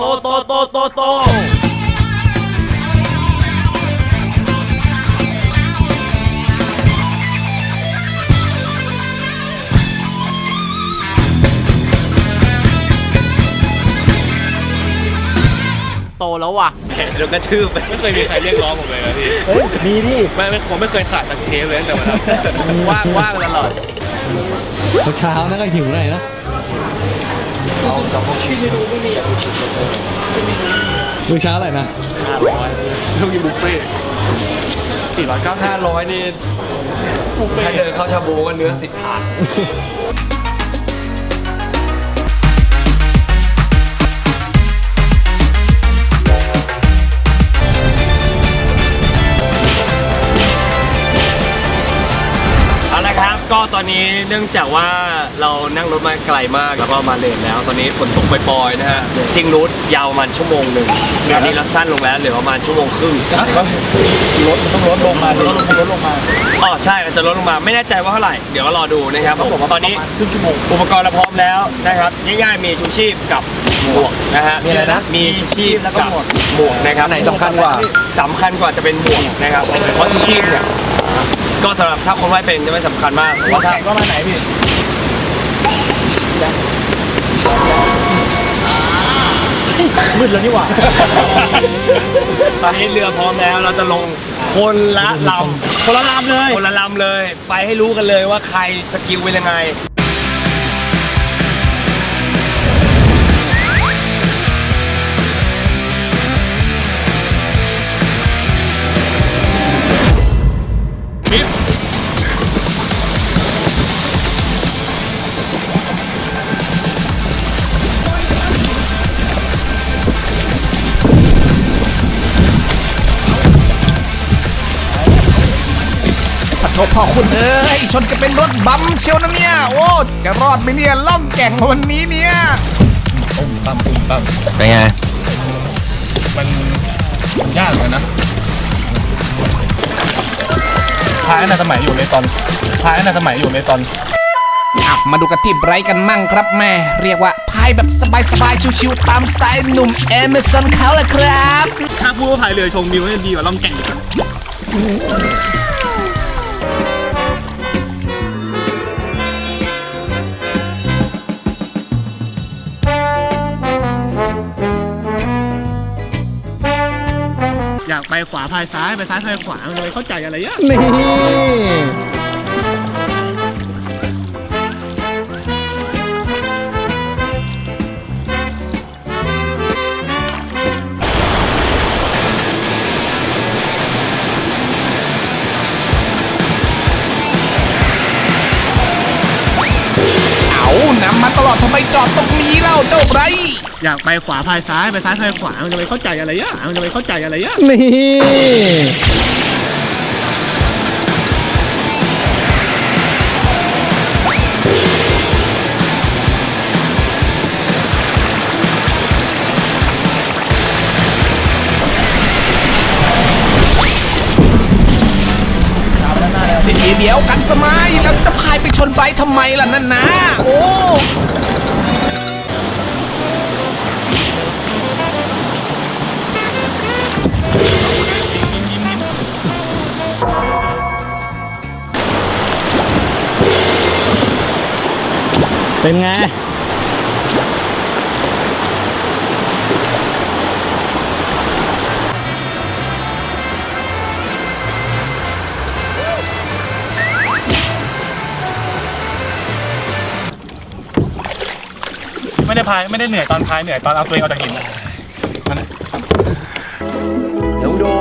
โตโตโตโตโตโตแล้วว่ะเดี๋ยวกระทืบไปไม่เคยมีใครเรียกร้องผมเลยนะพี่เฮ้ยมีดิไม่ไม่ผมไม่เคยขาดตังเทปเลยแต่วันนั้นว่างว่างตลอดเช้าๆนั่นก็หิวหน่อยนะ มื้อเช้าอะไรนะห้าร้อยต้องกินบุฟเฟ่สี่ร้อยเก้าห้าร้อยนี่ถ้าเดินเข้าชาบูก็เนื้อสิบถาด ก็ตอนนี้เนื่องจากว่าเรานั่งรถมาไกลมากแล้วก็มาเลนแล้ว ตอนนี้ฝนตกปล่อยๆนะฮะจริงรูทยาวประมาณชั่วโมงหนึ่งอันนี้รัดสั้นลงแล้วเหลือประมาณชั่วโมงครึ่งรถมันต้องลดลงมาดิลดลงลดลงมาอ๋อใช่มันจะลดลงมาไม่แน่ใจว่าเท่าไหร่เดี๋ยวรอดูนะครับผมตอนนี้ครึ่งชั่วโมงอุปกรณ์เราพร้อมแล้วนะครับง่ายๆมีชูชีพกับหมวกนะฮะมีอะไรนะมีชูชีพแล้วก็กับหมวกหมวกนะครับอันไหนสำคัญกว่าสำคัญกว่าจะเป็นหมวกนะครับเพราะชูชีพเนี่ย ก็สำหรับถ้าคนว่ายเป็นจะไม่สำคัญมากเพราะถ้าแข่งก็มาไหนพี่มืดแล้วนี่หว่าตอนนี้เรือพร้อมแล้วเราจะลงคนละลำคนละลำเลย คนละลำเลย ไปให้รู้กันเลยว่าใครสกิลเป็นยังไง ถพ่อคุณเอ้ยชนกันเป็นรถบัมเชียวนะเนี่ย โอ้ จะรอดไหมเนี่ยล่องแก่งวันนี้เนี่ยเป็นไงยากเลยนะท้ายในสมัยอยู่ในตอนท้ายในสมัยอยู่ในตอนอะมาดูกันที่ไบรท์กันมั่งครับแม่ เรียกว่าพายแบบสบายๆ ชิวๆ ตามสไตล์หนุ่มเอเมซอนเขาแหละครับ ถ้าพูดว่าพายเรือชมวิวน่าจะดีกว่าล่องแก่งอีก ขวาพายซ้ายไปซ้ายพายขวาเลยเข้าใจอะไรยะ นี่ นำมาตลอดทำไมจอดตรงนี้เล่าเจ้าไบรท์อยากไปขวาพายซ้ายไปซ้ายพายขวามันจะไปเข้าใจอะไรอะมันจะไปเข้าใจอะไรอะนี่ เดี๋ยวกันสมัยแล้วจะพายไปชนไบรท์ทำไมล่ะนั่นนะโอ้เป็นไง ไม่ได้พายไม่ได้เหนื่อยตอนพายเหนื่อยตอนเอาตัวเองออกจากหินอะนั่นแหละเดี๋ยวดู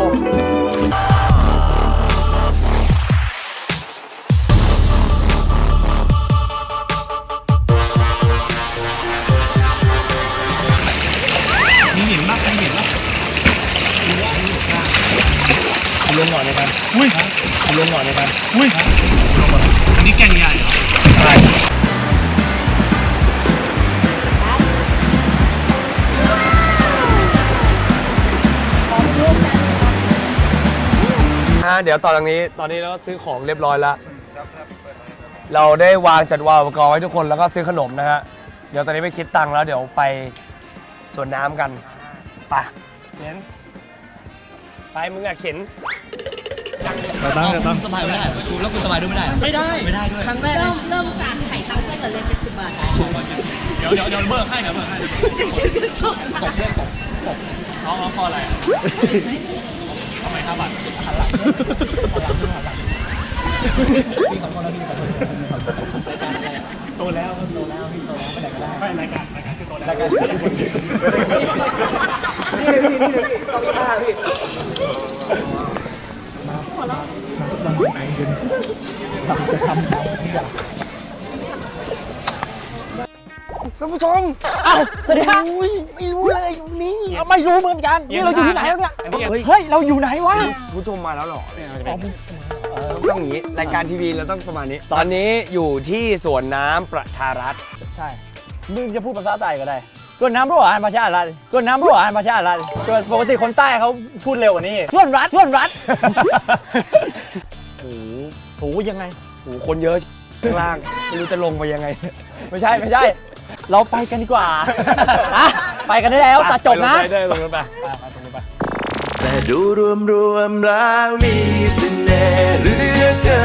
มีหินมากมีหินมากลงหน่อยเลยกันอุ้ยลงหน่อยเลยกันอุ้ยอันนี้แก่งใหญ่เหรอใช่ เดี๋ยวตอนนี้ ตอนนี้เราก็ซื้อของเรียบร้อยแล้ว เราได้วางจัดวางอุปกรณ์ไว้ทุกคนแล้วก็ซื้อขนมนะฮะ เดี๋ยวตอนนี้ไปคิดตังค์แล้ว เดี๋ยวไปสวนน้ำกันไปเข็นไปมึงอะเข็นเราตั้งเราตั้งสบายไม่ได้กูแล้วกูสบายด้วยไม่ได้ ไม่ได้ ไม่ได้ด้วย ครั้งแรกเริ่มเริ่มการไข่ตั้งเส้นเหลือเลยเจ็ดสิบบาทได้เดี๋ยวเดี๋ยวเดี๋ยวเบิกให้เดี๋ยวเบิกให้ตกเรื่องตกตกน้องน้องพออะไรอะทำไม ห้าบาทหันหลังพี่ขอโทษนะพี่ขอโทษโตแล้วโตแล้วพี่โตแล้วไม่ได้ก็ได้ไม่รายการรายการคือโตแล้วรายการคือคนเดียวนี่พี่นี่พี่ต้องมีท่าพี่ท่าก นผู้ชมอ้าวสวัสดีครับไม่รู้เลยอยู่นี่ไม่รู้เหมือนกันนี่เราอยู่ที่ไหนแล้วเนี่ยเฮ้ยเฮ้ยเราอยู่ไหนวะผู้ชมมาแล้วเหรอเออต้องอย่างนี้รายการทีวีเราต้องประมาณนี้ ตอนนี้อยู่ที่สวนน้ำประชารัฐใช่มึงจะพูดภาษาใต้ก็ได้ส่วนน้ำรั่วอ่านภาษาอะไรส่วนน้ำรั่วอ่านภาษาอะไรส่วนปกติคนใต้เขาพูดเร็วกว่านี้ส่วนรัฐส่วนรัฐโอ้โหโหยังไง โอ้โหคนเยอะข้างล่างไม่รู้จะลงไปยังไง ไม่ใช่ไม่ใช่ เราไปกันดีกว่าฮะไปกันได้แล้วตัดจบนะ ไปเลยลงรถไป แต่ดูรวมรวมๆแล้วมีเสน่ห์เหลือเกิ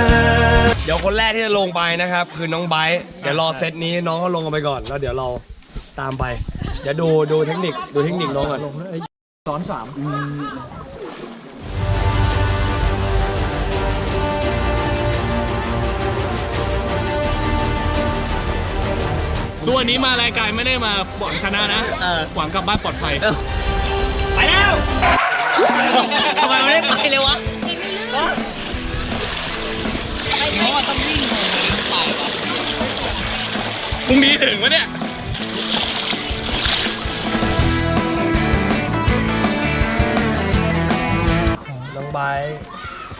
น เดี๋ยวคนแรกที่จะลงไปนะครับ คือน้องไบร์ทเดี๋ยวรอเซตนี้น้องก็ลงกันไปก่อน แล้วเดี๋ยวเราตามไป เดี๋ยวดูดูเทคนิคดูเทคนิคน้องก่อนซ้อนสาม ส่วนนี้มารายการไม่ได้มาหวังชนะนะหวังกลับบ้านปลอดภัย ไปแล้วทำไมไม่ได้ไปเลยวะเพราะว่าต้องวิ่งเลยไปปะพรุ่งนี้ถึงวะเนี่ย น้องไบร์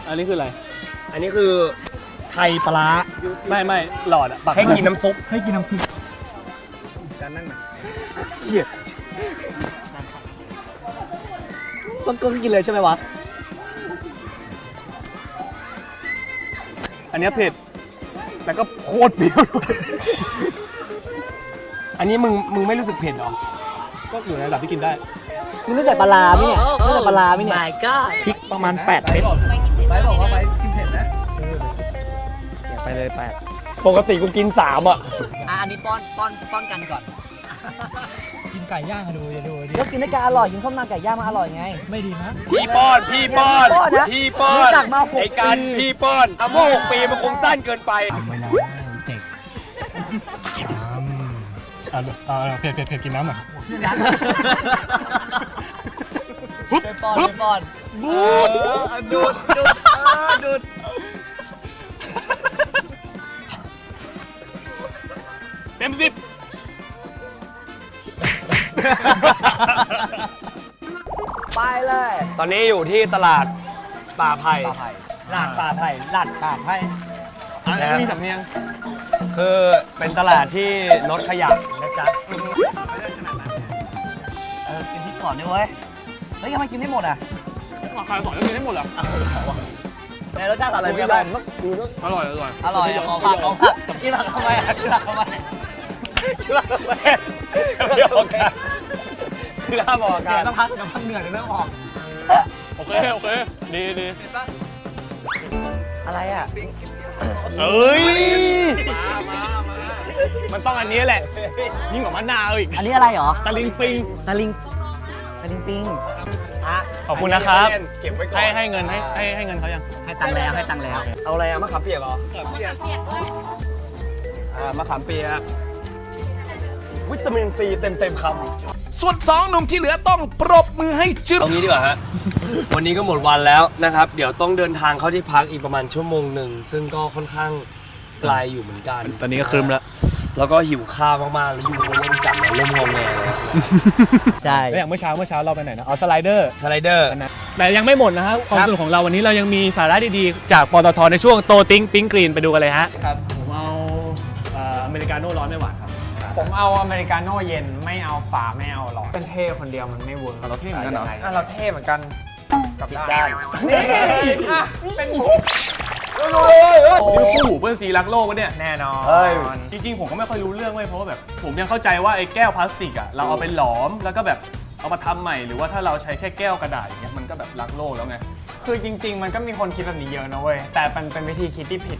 ทอันนี้คืออะไรอันนี้คือไข่ปลาร้าไม่ไม่หลอดอะปักให้กินน้ำซุปให้กินน้ำซุป เกลียดต้องก็กินเลยใช่ไหมวะ อันเนี้ยเผ็ด แล้วก็โคตรเปรี้ยวด้วยอันนี้มึงมึงไม่รู้สึกเผ็ดเหรอ ก็อยู่ในระดับที่กินได้ มึงไม่ใส่ปลาร้าไหมเนี่ยไม่ใส่ปลาร้าไหมเนี่ยพริกประมาณ8เม็ดไปบอกว่าไปกินเผ็ดนะไปเลยแปดปกติกูกินสามอะ อะอันนี้ป้อนป้อนป้อนกันก่อน กินไก่ย่างอะดูอย่าดูดิก็กินด้วยกันอร่อยกินส้มตำไก่ย่างมาอร่อยไง ไม่ดีมั้ยพี่ป้อนพี่ป้อนป้อนนะพี่ป้อนรู้จักมาหกไอการปีพี่ป้อนเอาว่าหกปีมันคงสั้นเกินไปอ่าอ่าเผ็ดเผ็ดเผ็ดกินน้ำหน่อยไปป้อนไปป้อนบูดดูดดูดเออดูด ไปเลย ตอนนี้อยู่ที่ตลาดป่าไผ่ลาดปลาไผ่ลาดปลาไผ่นะครับมีสำเนียง คือเป็นตลาดที่ลดขยะนะจ๊ะเออกินพริกก่อนด้วยเว้ยเฮ้ยทำไมกินไม่หมดอะราคาสอนแล้วกินได้หมดเหรอ ในรสชาติอะไรเป็นบ้างอร่อย อร่อย อร่อยอะของผักของผักกินผักทำไมอะกินผักทำไมกินผักทำไมเดี๋ยวโอเคคือห้ามบอกกันต้องพักเดี๋ยวพักเหนื่อยเดี๋ยวเริ่มออกโอเค โอเค ดีดีอะไรอะเอ้ย มันต้องอันนี้แหละ ยิ่งกว่ามะนาวอีกอันนี้อะไรเหรอตะลิงปิง ตะลิงตะลิงปิงขอบคุณนะครับ เก็บไว้ก่อนให้ให้เงินให้ให้ให้เงินเขายัง ให้ตังค์แล้วให้ตังค์แล้วเอาอะไรอะมะขามเปียกเหรออ่ามะขามเปียกวิตามินซีเต็มเต็มๆคำ ส่วนสองหนุ่มที่เหลือต้องปรบมือให้จึ๊บเอางี้ดีกว่าฮะ วันนี้ก็หมดวันแล้วนะครับ เดี๋ยวต้องเดินทางเข้าที่พักอีกประมาณชั่วโมงหนึ่ง ซึ่งก็ค่อนข้างไกลอยู่เหมือนกันตอนนี้ก็ครึ้มแล้ว แล้วก็หิวข้าวมากๆ แล้วอยู่ก็เล่นจับแล้วเริ่มงองแงเลยใช่ แล้วอย่างเมื่อเช้าเมื่อเช้าเราไปไหนนะเอาสไลเดอร์สไลเดอร์แต่ยังไม่หมดนะฮะความสนุกของเราวันนี้เรายังมีสาระดีๆ จากปตทในช่วงโตติ้งปิ้งกรีนไปดูกันเลยฮะครับผมเอาเอ่ออเมริกาโน่ร้อนไม่หวานครับ ผมเอาอเมริกาโน่เย็นไม่เอาฝาไม่เอาหลอดเป็นเท่คนเดียวมันไม่เวิร์กเราเท่เหมือนกันเหรอ อะเราเท่เหมือนกันกับผิดด้าด้านนนี่อะเป็นมุกนี่คู่หูเพื่อนซีรักโลกวะเนี่ย แน่นอน เฮ้ย จริงๆ ผมก็ไม่ค่อยรู้เรื่องเว้ยเพราะว่าแบบ ผมยังเข้าใจว่าไอ้แก้วพลาสติกอะเราเอาไปหลอมแล้วก็แบบเอามาทำใหม่หรือว่าถ้าเราใช้แค่แก้วกระดาษอย่างเงี้ยมันก็แบบรักโลกแล้วไง คือจริง ๆ มันก็มีคนคิดแบบนี้เยอะนะเว้ย แต่มันเป็นวิธีคิดที่ผิด